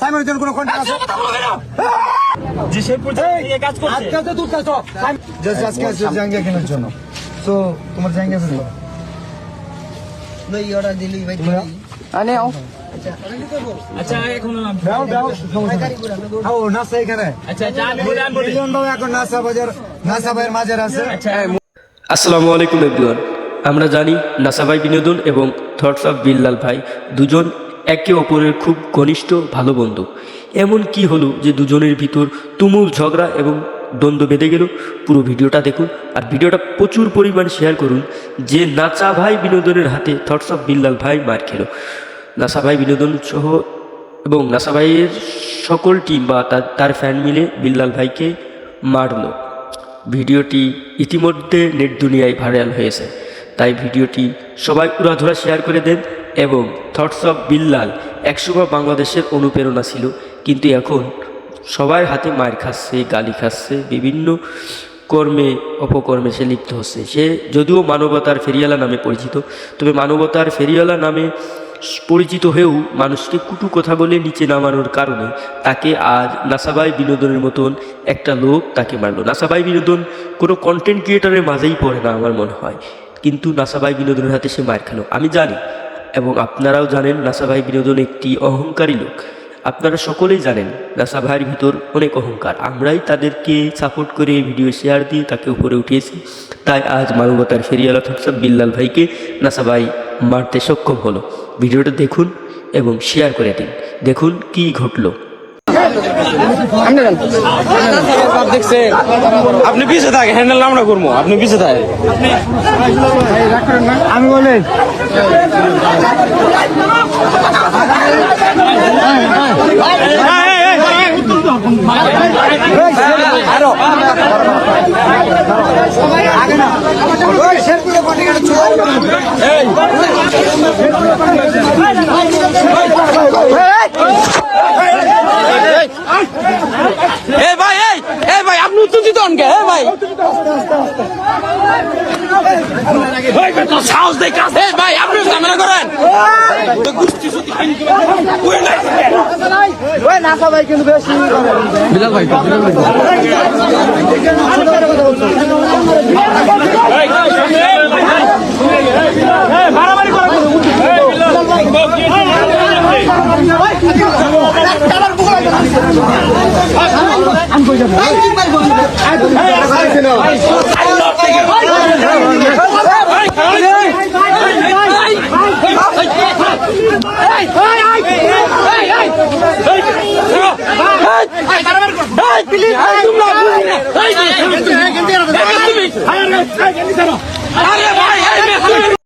সাইমনের জন্য কোনো কন্ট্যাক্ট আছে? যে সে পর্যন্ত নিয়ে কাজ করছে। আজকে তো দূর কাজ জাস্ট আজকে আছে জাঙ্গিয়া কেনার জন্য। তো তোমার জাঙ্গিয়া আছে ভাই অর্ডার দিলি। ভাই আনে আও। আচ্ছা এখন নাসা এখানে। আচ্ছা আচ্ছা এখন নাসা বাজার নাসা ভাইয়ের আছে। আচ্ছা। আসসালামু আলাইকুম এভরিওয়ান। আমরা জানি নাসাভাই বিনোদন এবং থটস অফ বিল্লাল ভাই দুজন একে অপরের খুব ঘনিষ্ঠ ভালো বন্ধু। এমন কি হলো যে দুজনের ভিতর তুমুল ঝগড়া এবং দ্বন্দ্ব বেঁধে গেল? পুরো ভিডিওটা দেখুন আর ভিডিওটা প্রচুর পরিমাণ শেয়ার করুন যে নাচা ভাই বিনোদনের হাতে থটস অফ বিল্লাল ভাই মার খেলো। নাসা ভাই বিনোদন সহ এবং নাসা ভাইয়ের সকল টিম বা তার ফ্যান মিলে বিল্লাল ভাইকে মারলো। ভিডিওটি ইতিমধ্যে নেট দুনিয়ায় ভাইরাল হয়েছে। তাই ভিডিওটি সবাই উড়াধুরা শেয়ার করে দেন। এবং থটস অফ বিল্লাল একসময় বাংলাদেশের অনুপ্রেরণা ছিল। কিন্তু এখন সবার হাতে মার খাচ্ছে, গালি খাচ্ছে, বিভিন্ন কর্মে, অপকর্মে সে লিপ্ত হচ্ছে। সে যদিও মানবতার ফেরিয়ালা নামে পরিচিত, তবে মানবতার ফেরিয়ালা নামে পরিচিত হয়েও মানুষকে কুটু কথা বলে নিচে নামানোর কারণে তাকে আজ নাসাবাই বিনোদনের মতন একটা লোক তাকে মারলো। নাসাবাই বিনোদন কোনো কন্টেন্ট ক্রিয়েটারের মাঝেই পড়ে না আমার মনে হয়। কিন্তু নাসাবাই বিনোদনের হাতে সে মার খেলো। আমি জানি এবং আপনারাও জানেন নাসাবাই বিনোদন একটি অহংকারী লোক। আপনারা সকলেই জানেন নাসা ভাইয়ের ভিতর অনেক অহংকার। আমরাই তাদেরকে সাপোর্ট করে ভিডিও শেয়ার দিয়ে তাকে উপরে উঠিয়েছি। তাই আজ মানবতার ফেরিয়ালা থাকসাব বিল্লাল ভাইকে নাসা ভাই মারতে সক্ষম হলো। ভিডিওটা দেখুন এবং শেয়ার করে দিন। দেখুন কি ঘটলো। আপনি পিছে থাকে হ্যান্ডেল আমরা করব আপনি পিছে থাকে আমি বলি শেরপুরে কন্ট্যাক্ট এ ভাই এই এ ভাই আপনি উত্তেজিত হন কে এ ভাই সাহস দেখে আছে। এ ভাই আপনি ঝামেলা করেন তো গুষ্টি সুতি খাইনি কি বলে? ওই না। ওই ভাই কিন্তু বেশি বিলাল ভাই প্লিজ,